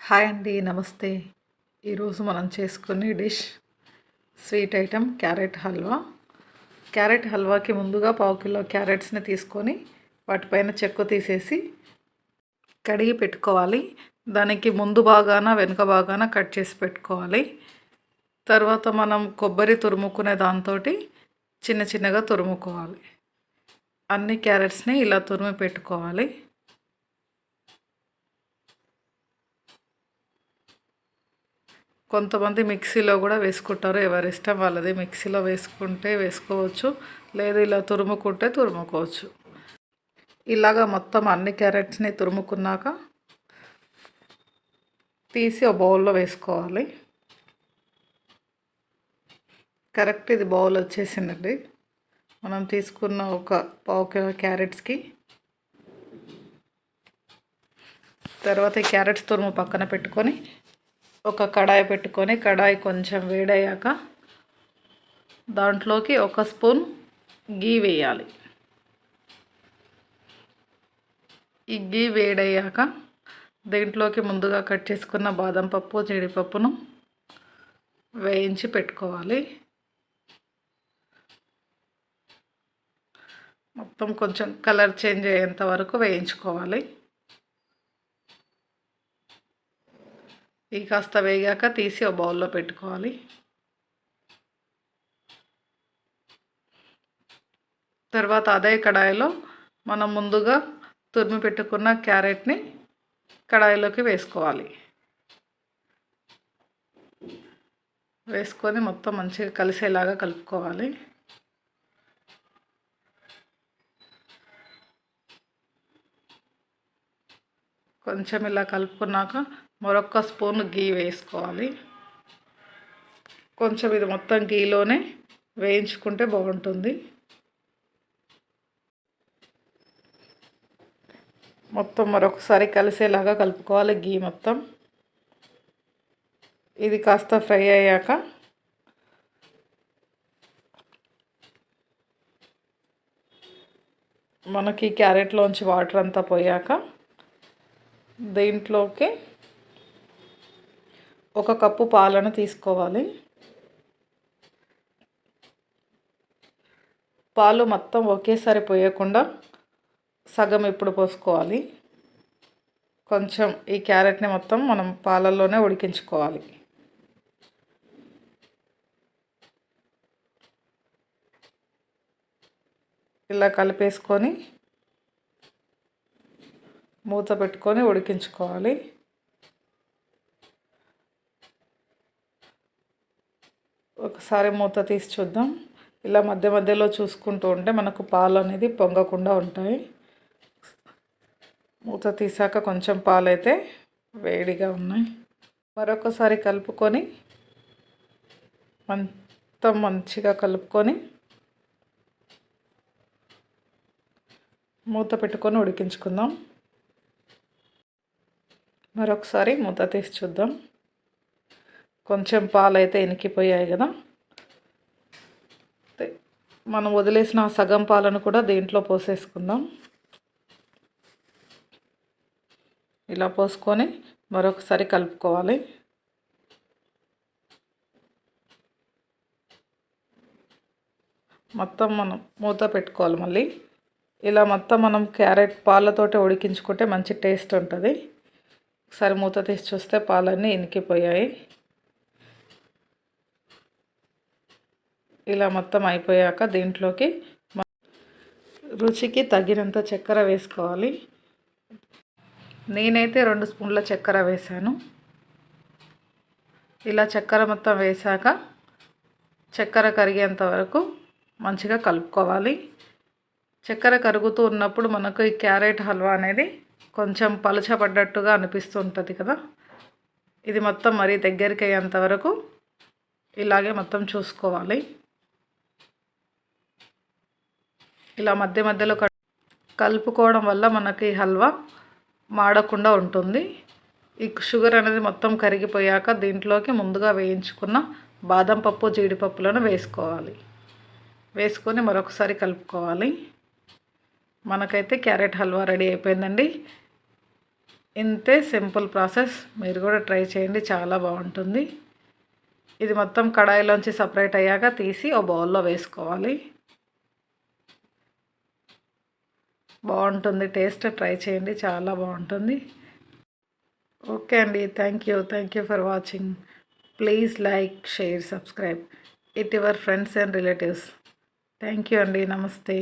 Hi అండి నమస్తే. ఈరోజు మనం చేసుకునే dish sweet item carrot halwa. Carrot హల్వాకి ముందుగా పావు కిలో క్యారెట్స్ని తీసుకొని వాటిపైన చెక్కు తీసేసి కడిగి పెట్టుకోవాలి. దానికి ముందు బాగాన వెనుక బాగాన కట్ చేసి పెట్టుకోవాలి. తర్వాత మనం కొబ్బరి తురుముకునే దాంతో చిన్న చిన్నగా తురుముకోవాలి. అన్ని క్యారెట్స్ని ఇలా తురిమి పెట్టుకోవాలి. కొంతమంది మిక్సీలో కూడా వేసుకుంటారు. ఎవరి ఇష్టం వాళ్ళది మిక్సీలో వేసుకుంటే వేసుకోవచ్చు. లేదు ఇలా తురుముకుంటే తురుముకోవచ్చు. ఇలాగా మొత్తం అన్ని క్యారెట్స్ని తురుముకున్నాక తీసి ఒక బౌల్లో వేసుకోవాలి. కరెక్ట్ ఇది బౌల్ వచ్చేసిందండి. మనం తీసుకున్న ఒక పావు కిలో క్యారెట్స్కి. తర్వాత ఈ క్యారెట్స్ తురుము పక్కన పెట్టుకొని ఒక కడాయి పెట్టుకొని కడాయి కొంచెం వేడయ్యాక దాంట్లోకి ఒక స్పూన్ గీ వేయాలి. ఈ గీ వేడయ్యాక దీంట్లోకి ముందుగా కట్ చేసుకున్న బాదం పప్పు జీడిపప్పును వేయించి పెట్టుకోవాలి. మొత్తం కొంచెం కలర్ చేంజ్ అయ్యేంత వరకు వేయించుకోవాలి. ఈ కాస్త వేగాక తీసి ఒక బౌల్లో పెట్టుకోవాలి. తర్వాత అదే కడాయిలో మనం ముందుగా తురిమి పెట్టుకున్న క్యారెట్ని కడాయిలోకి వేసుకోవాలి. వేసుకొని మొత్తం మంచిగా కలిసేలాగా కలుపుకోవాలి. కొంచెం ఇలా కలుపుకున్నాక మరొక స్పూన్ గీ వేసుకోవాలి. కొంచెం ఇది మొత్తం గీలోనే వేయించుకుంటే బాగుంటుంది. మొత్తం మరొకసారి కలిసేలాగా కలుపుకోవాలి గీ మొత్తం. ఇది కాస్త ఫ్రై అయ్యాక మనకి క్యారెట్లోంచి వాటర్ అంతా పోయాక దీంట్లోకి ఒక కప్పు పాలను తీసుకోవాలి. పాలు మొత్తం ఒకేసారి పోయకుండా సగం ఇప్పుడు పోసుకోవాలి. కొంచెం ఈ క్యారెట్ని మొత్తం మనం పాలల్లోనే ఉడికించుకోవాలి. ఇలా కలిపేసుకొని మూత పెట్టుకొని ఉడికించుకోవాలి. ఒకసారి మూత తీసి చూద్దాం. ఇలా మధ్య మధ్యలో చూసుకుంటూ ఉంటే మనకు పాలు అనేది పొంగకుండా ఉంటాయి. మూత తీసాక కొంచెం పాలు అయితే వేడిగా ఉన్నాయి. మరొకసారి కలుపుకొని మొత్తం మంచిగా కలుపుకొని మూత పెట్టుకొని ఉడికించుకుందాం. మరొకసారి మూత తీసి చూద్దాం. కొంచెం పాలు అయితే ఇనికిపోయాయి కదా. మనం వదిలేసిన సగం పాలను కూడా దీంట్లో పోసేసుకుందాం. ఇలా పోసుకొని మరొకసారి కలుపుకోవాలి. మొత్తం మనం మూత పెట్టుకోవాలి మళ్ళీ. ఇలా మొత్తం మనం క్యారెట్ పాలతోటి ఉడికించుకుంటే మంచి టేస్ట్ ఉంటుంది. ఒకసారి మూత తీసి చూస్తే పాలన్నీ ఇనికిపోయాయి. ఇలా మొత్తం అయిపోయాక దీంట్లోకి రుచికి తగినంత చక్కెర వేసుకోవాలి. నేనైతే రెండు స్పూన్ల చక్కెర వేసాను ఇలా చక్కెర మొత్తం వేసాక చక్కెర కరిగేంత వరకు మంచిగా కలుపుకోవాలి. చక్కెర కరుగుతూ ఉన్నప్పుడు మనకు ఈ క్యారెట్ హల్వా అనేది కొంచెం పలుచబడ్డట్టుగా అనిపిస్తుంటుంది కదా. ఇది మొత్తం మరీ దగ్గరికి అయ్యేంత వరకు ఇలాగే మొత్తం చూసుకోవాలి. ఇలా మధ్య మధ్యలో కలుపుకోవడం వల్ల మనకి హల్వా మాడకుండా ఉంటుంది. ఈ షుగర్ అనేది మొత్తం కరిగిపోయాక దీంట్లోకి ముందుగా వేయించుకున్న బాదం పప్పు జీడిపప్పులను వేసుకోవాలి. వేసుకొని మరొకసారి కలుపుకోవాలి. మనకైతే క్యారెట్ హల్వా రెడీ అయిపోయిందండి. ఇంతే సింపుల్ ప్రాసెస్. మీరు కూడా ట్రై చేయండి చాలా బాగుంటుంది. ఇది మొత్తం కడాయిలోంచి సపరేట్ అయ్యాక తీసి ఓ బౌల్లో వేసుకోవాలి. బాగుంటుంది టేస్ట్ ట్రై చేయండి చాలా బాగుంటుంది. ఓకే అండి thank you thank you for watching. Please like share subscribe. It your friends and relatives. Thank you అండి నమస్తే.